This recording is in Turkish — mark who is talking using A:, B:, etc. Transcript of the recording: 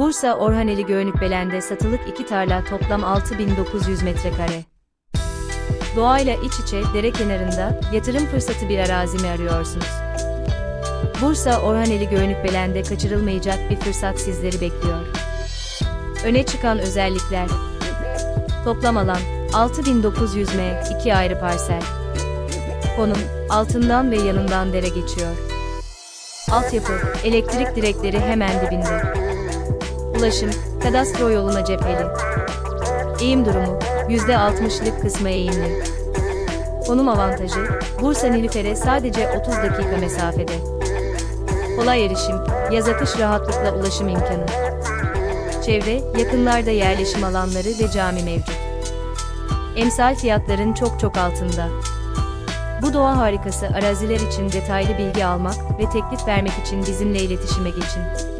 A: Bursa Orhaneli Göğünükbelen'de satılık iki tarla toplam 6900 metrekare. Doğayla iç içe, dere kenarında, yatırım fırsatı bir arazi mi arıyorsunuz? Bursa Orhaneli Göğünükbelen'de kaçırılmayacak bir fırsat sizleri bekliyor. Öne çıkan özellikler Toplam alan 6900 m, iki ayrı parsel. Konum, altından ve yanından dere geçiyor. Altyapı, elektrik direkleri hemen dibinde. Ulaşım, kadastro yoluna cepheli. Eğim durumu, %60'lık kısmı eğimli. Konum avantajı, Bursa Nilüfer'e sadece 30 dakika mesafede. Kolay erişim, yaz akış rahatlıkla ulaşım imkanı. Çevre, yakınlarda yerleşim alanları ve cami mevcut. Emsal fiyatların çok çok altında. Bu doğa harikası araziler için detaylı bilgi almak ve teklif vermek için bizimle iletişime geçin.